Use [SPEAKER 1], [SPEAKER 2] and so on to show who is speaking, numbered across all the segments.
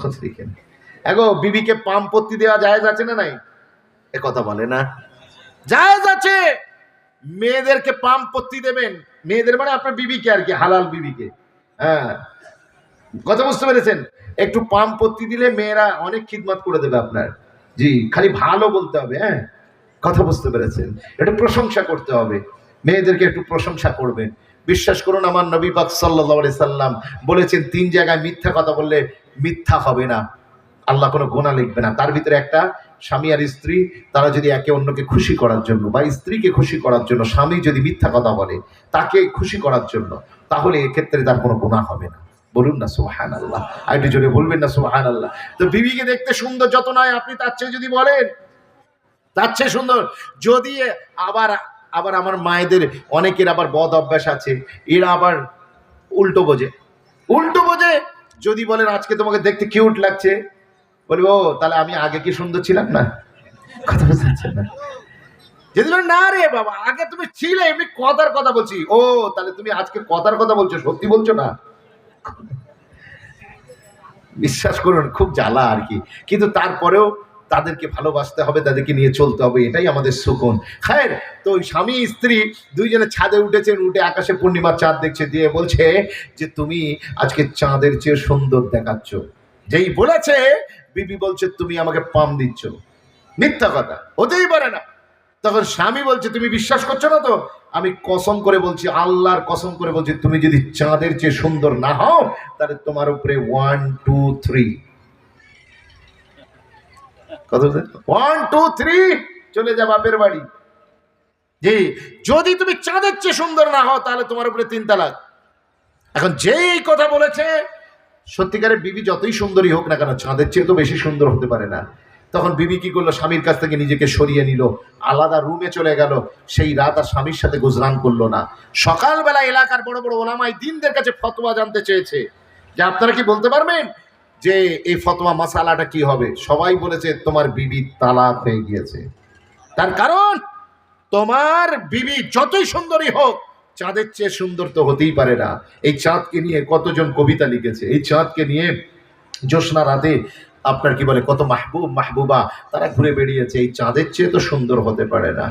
[SPEAKER 1] খোঁজ লিখেন এগো, বিবিকে পাম পত্তি দেওয়া জায়েজ আছে না নাই? এ কথা বলে না। জায়েজ আছে! মেয়েদেরকে পাম পত্তি দেবেন। মেয়েদের মানে আপনার বিবিকে আর কি, হালাল বিবিকে। হ্যাঁ। কথা বুঝতে পেরেছেন? একটু পাম পত্তি দিলে মেয়েরা অনেক খিদমত করে দেবে আপনার। জি, খালি ভালো বলতে হবে হ্যাঁ? কথা বুঝতে পেরেছেন? একটু প্রশংসা করতে হবে। মেয়েদেরকে একটু প্রশংসা করবেন। বিশ্বাস করুন, আমার নবী পাক সাল্লাহ সাল্লাম বলেছেন, তিন জায়গায় মিথ্যা কথা বললে মিথ্যা হবে না। আল্লাহ কোনো গোনা লিখবে না। তার ভিতরে একটা স্বামী আর স্ত্রী, তারা যদি একে অন্যকে খুশি করার জন্য বা স্ত্রীকে খুশি করার জন্য, স্বামী যদি মিথ্যা কথা বলে, তাকে খুশি করার জন্য, তাহলে এক্ষেত্রে তার কোনো গোনা হবে না। বলুন না সুহান আল্লাহ আর একটু জোরে বলবেন না সুহান আল্লাহ তো বিবিকে দেখতে সুন্দর, যত নয়, আপনি তার চেয়ে যদি বলেন, তার চেয়ে সুন্দর। যদি আবার আবার আমার মায়েদের অনেকের আবার বদ অভ্যাস আছে। এরা আবার উল্টো বোঝে। উল্টো বোঝে? যদি বলেন আজকে তোমাকে দেখতে কিউট লাগছে, বলব তাহলে আমি আগে কি সুন্দর ছিলাম না? কথা বুঝতে না। যদি না রে বাবা, আগে তুমি ছিলে, এমনি কথার কথা বলছি। ও, তাহলে তুমি আজকে কথার কথা বলছো, সত্যি বলছো না? বিশ্বাস করুন, খুব জ্বালা আর কি। কিন্তু তারপরেও তাদেরকে ভালোবাসতে হবে, তাদেরকে নিয়ে চলতে হবে, এটাই আমাদের সুকুন। খায়ের, তো ওই স্বামী, স্ত্রী দুইজনে ছাদে উঠেছেন, উঠে আকাশে পূর্ণিমার চাঁদ দেখছে, দিয়ে বলছে যে, তুমি আজকে চাঁদের চেয়ে সুন্দর দেখাচ্ছ। যেই বলেছে, বিবি বলছে, তুমি আমাকে পাম দিচ্ছ। মিথ্যা কথা, হতেই পারে না। তখন স্বামী বলছে, তুমি বিশ্বাস করছ না তো? আমি কসম করে বলছি, আল্লাহর কসম করে বলছি, তুমি যদি চাঁদের চেয়ে সুন্দর না হও, তাহলে তোমার উপরে ওয়ান টু থ্রি কত ওয়ান টু থ্রি চলে যা বাপের বাড়ি। জি, যদি তুমি চাঁদের চেয়ে সুন্দর না হও, তাহলে তোমার উপরে তিন তালাক। এখন যেই কথা বলেছে, সত্যিকারের বিবি যতই সুন্দরী হোক না কেন, চাঁদের চেয়ে তো বেশি সুন্দর হতে পারে না। তখন বিবি কি করল? স্বামীর কাছ থেকে নিজেকে সরিয়ে নিল। আলাদা রুমে চলে গেল। সেই রাত আর স্বামীর সাথে গুজরান করল না। সকালবেলা এলাকার বড় বড় ওলামাই দিনদের কাছে ফতোয়া জানতে চেয়েছে। যে আপনারা কি বলতে পারবেন? যে এই ফতোয়া মাসালাটা কি হবে? সবাই বলেছে, তোমার বিবি তালাক হয়ে গিয়েছে। তার কারণ, তোমার বিবি যতই সুন্দরী হোক, চাঁদের চেয়ে সুন্দর তো হতেই পারে না। এই চাঁদকে নিয়ে কতজন কবিতা লিখেছে? এই চাঁদকে নিয়ে জ্যোৎস্না রাতে আপনার কি বলে, কত মাহবুব, মাহবুবা, তারা ঘুরে বেরিয়েছে এই চাঁদের চেয়ে তো সুন্দর হতে পারে না।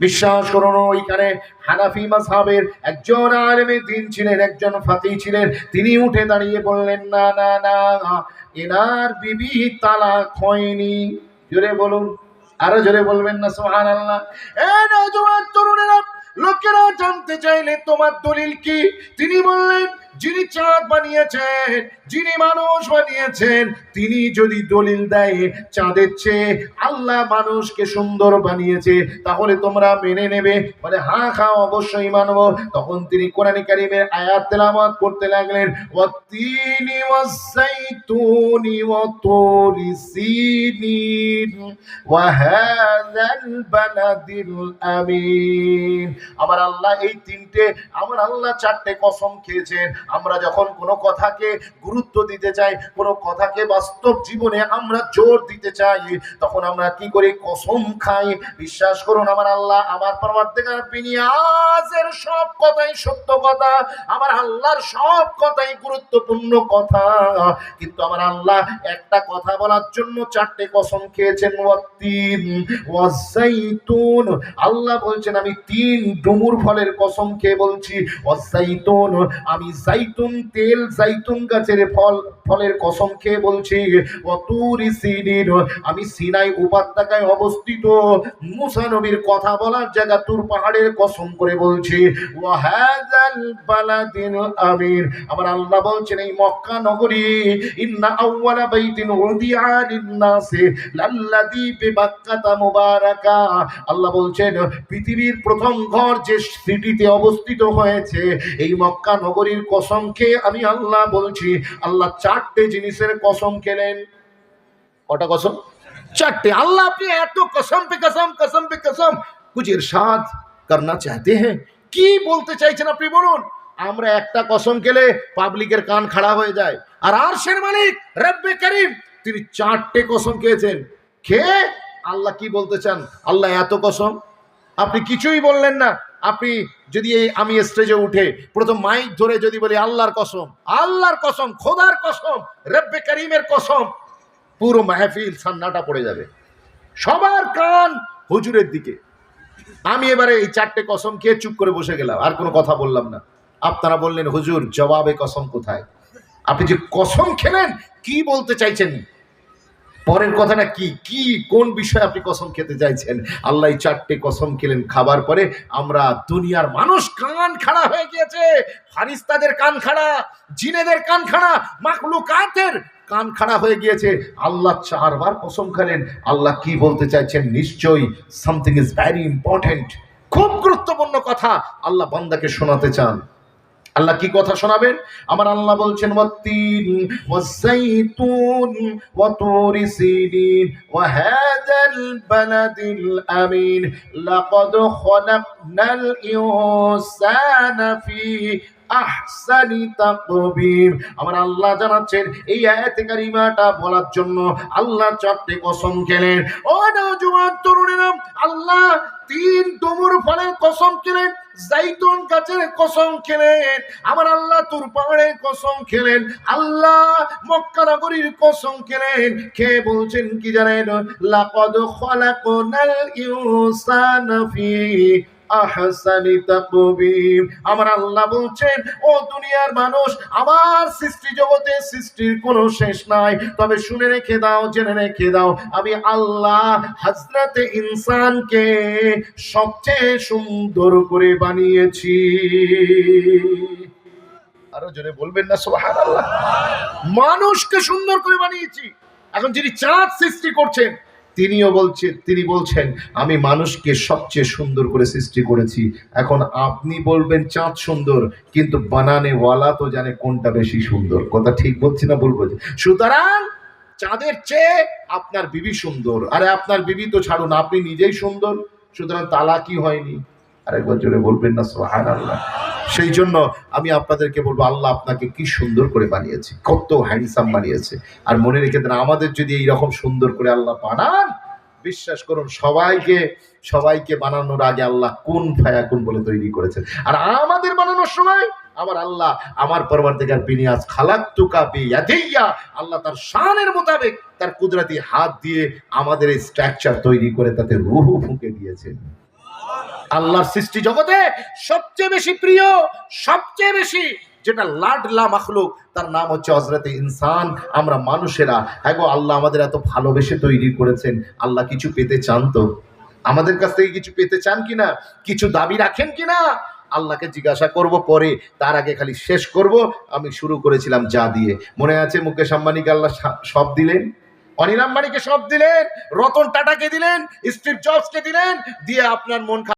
[SPEAKER 1] বিশ্বাস করুন, ওইখানে হানাফি মাসাবের একজন আলেমে দিন ছিলেন, একজন ফাতি ছিলেন। তিনি উঠে দাঁড়িয়ে বললেন, না না না, এনার বিবি তালাক হয়নি। জোরে বলুন, আরও জোরে বলবেন না সোহান আল্লাহ এ নজওয়ান তরুণেরা লোকেরা জানতে চাইলে তোমার দলিল কি? তিনি বললেন যিনি চাঁদ বানিয়েছেন, যিনি মানুষ বানিয়েছেন, তিনি যদি দলিল দেয় চাঁদের চেয়ে আল্লাহ মানুষকে সুন্দর বানিয়েছে, তাহলে তোমরা মেনে নেবে। বলে হ্যাঁ খাও অবশ্যই মানব। তখন তিনি কোরআন কারিমের আয়াত তেলাওয়াত করতে লাগলেন, ওয়াত্তিনি ওয়াসাইতুনি ওয়াতুরি সিনিন ওয়াহাযাল বালাদিল আমিন। আমার আল্লাহ এই তিনটে, আমার আল্লাহ চারটে কসম খেয়েছেন। আমরা যখন কোনো কথাকে গুরুত্ব দিতে চাই, কোনো কথাকে বাস্তব জীবনে আমরা জোর দিতে চাই, তখন আমরা কি করি? কসম খাই। বিশ্বাস করুন আমার আল্লাহ, আমার পরবর্তীকার বিনিয়াজের সব কথাই সত্য কথা, আমার আল্লাহর সব কথাই গুরুত্বপূর্ণ কথা। কিন্তু আমার আল্লাহ একটা কথা বলার জন্য চারটে কসম খেয়েছেন ওয়াজাইতুন আল্লাহ বলছেন, আমি তিন ডুমুর ফলের কসম খেয়ে বলছি ওয়াজাইতুন আমি জাইতুন তেল, জাইতুন গাছের ফল, ফলের কসম খেয়ে বলছি, অতুরি সিনির আমি সিনাই উপত্যকায় অবস্থিত। মুসা নবীর কথা বলার জায়গা তুর পাহাড়ের কসম করে বলছি ওয়াহাজাল বালাদিন আমির। আমার আল্লাহ বলছেন, এই মক্কা নগরী, ইন্না আউওয়ালা বাইতিন উদিয়া লিন্নাসি লাল্লাযী বিবাক্কাতা মুবারাকা। আল্লাহ বলছেন, পৃথিবীর প্রথম ঘর যে সিটিতে অবস্থিত হয়েছে, এই মক্কা নগরীর কসম খেয়ে আমি আল্লাহ বলছি, আল্লাহ চারটে জিনিসের কসম খেলেন কটা কসম? চারটে। আল্লাহ আপনি এত কসম পে কসম কসম পে কসম। কুছ ইরশাদ করনা চাহতে হ্যাঁ? কি বলতে চাইছেন আপনি বলুন? আমরা একটা কসম খেলে পাবলিকের কান খাড়া হয়ে যায়। আর আরশের মালিক, রব্বে করিম, তিনি চারটে কসম খেয়েছেন। খেয়ে আল্লাহ কি বলতে চান? আল্লাহ এত কসম? আপনি কিছুই বললেন না। আপনি যদি এই আমি স্টেজে উঠে প্রথম মাইক ধরে যদি বলি, আল্লাহর কসম আল্লাহর কসম, খোদার কসম, রব্বে করিমের কসম, পুরো মাহফিল সান্নাটা পড়ে যাবে। সবার কান হুজুরের দিকে। আমি এবারে এই চারটে কসম খেয়ে চুপ করে বসে গেলাম, আর কোনো কথা বললাম না। আপনারা বললেন, হুজুর, জবাবে কসম কোথায়? আপনি যে কসম খেলেন, কি বলতে চাইছেন? পরের কথাটা কি? কি, কোন বিষয়ে আপনি কসম খেতে চাইছেন? আল্লাহ চারটে কসম খেলেন খাবার পরে। আমরা দুনিয়ার মানুষ কান খাড়া হয়ে গিয়েছে। ফারিস্তাদের কান খাড়া, জিনেদের কান খাড়া মাকলুকাতের কান খাড়া হয়ে গিয়েছে। আল্লাহ চারবার কসম খেলেন। আল্লাহ কি বলতে চাইছেন? নিশ্চয়ই সামথিং ইজ ভ্যারি ইম্পর্টেন্ট খুব গুরুত্বপূর্ণ কথা। আল্লাহ বান্দাকে শোনাতে চান। আল্লাহ কি কথা শোনাবেন? আমার আল্লাহ বলছেন আমার আল্লাহ জানাচ্ছেন, এই আয়াতে বলার জন্য আল্লাহ চারটে কসম খেলেন। ও নওজোয়ান তরুণেরা তিন ডুমুর ফলের কসম খেলেন, জাইতুন গাছের কসম খেলেন, আমার আল্লাহ তোর পাহাড়ের কসম খেলেন, আল্লাহ মক্কা নগরীর কসম খেলেন। কে বলছেন কি জানেন? লাকদ খলাকনাল ইনসানা ফি আহসানি তাকবীর আমার আল্লাহ বলছেন, ও দুনিয়ার মানুষ, আমার সৃষ্টি জগতে সৃষ্টির কোনো শেষ নাই। তবে শুনে রেখে দাও, জেনে রেখে দাও, আমি আল্লাহ হজরতে ইনসানকে সবচেয়ে সুন্দর করে বানিয়েছি। আরও জোরে বলবেন না সোহান আল্লাহ মানুষকে সুন্দর করে বানিয়েছি। এখন যিনি চাঁদ সৃষ্টি করছেন তিনিও বলছেন তিনি বলছেন, আমি মানুষকে সবচেয়ে সুন্দর করে সৃষ্টি করেছি। এখন আপনি বলবেন চাঁদ সুন্দর, কিন্তু বানানে ওয়ালা তো জানে কোনটা বেশি সুন্দর। কথা ঠিক বলছি না বলব সুতরাং চাঁদের চেয়ে আপনার বিবি সুন্দর। আরে আপনার বিবি তো ছাড়ুন, আপনি নিজেই সুন্দর। সুতরাং তালা কি হয়নি। আরেকবার জোরে বলবেন না সোহান আল্লাহ সেই জন্য আমি আপনাদেরকে বলব, আল্লাহ আপনাকে কি সুন্দর করে বানিয়েছে, কত হ্যান্ডসাম বানিয়েছে। আর মনে রেখে দেন, আমাদের যদি এইরকম সুন্দর করে আল্লাহ বানান, বিশ্বাস করুন, সবাইকে সবাইকে বানানোর আগে আল্লাহ কোন ফায়া কোন বলে তৈরি করেছেন। আর আমাদের বানানোর সময় আমার আল্লাহ আমার পরবর্তীকার বিনিয়াজ খালাক তুকা বিয়াদিয়া, আল্লাহ তার শানের মোতাবেক তার কুদরতি হাত দিয়ে আমাদের এই স্ট্রাকচার তৈরি করে তাতে রুহু ফুঁকে দিয়েছেন। আল্লাহর সৃষ্টি জগতে সবচেয়ে বেশি প্রিয়, সবচেয়ে বেশি যেটা লাডলা মাখলুক, তার নাম হচ্ছে হজরতে ইনসান। আমরা মানুষেরা হ্যাঁ আল্লাহ আমাদের এত ভালোবেসে তৈরি করেছেন, আল্লাহ কিছু পেতে চান তো? আমাদের কাছ থেকে কিছু পেতে চান কিনা? কিছু দাবি রাখেন কিনা? আল্লাহকে জিজ্ঞাসা করব পরে, তার আগে খালি শেষ করব, আমি শুরু করেছিলাম যা দিয়ে। মনে আছে মুকেশ আম্বানিকে আল্লাহ সব দিলেন? অনিল আম্বানিকে সব দিলেন? রতন টাটাকে দিলেন? স্টিভ জবসকে দিলেন? দিয়ে আপনার মন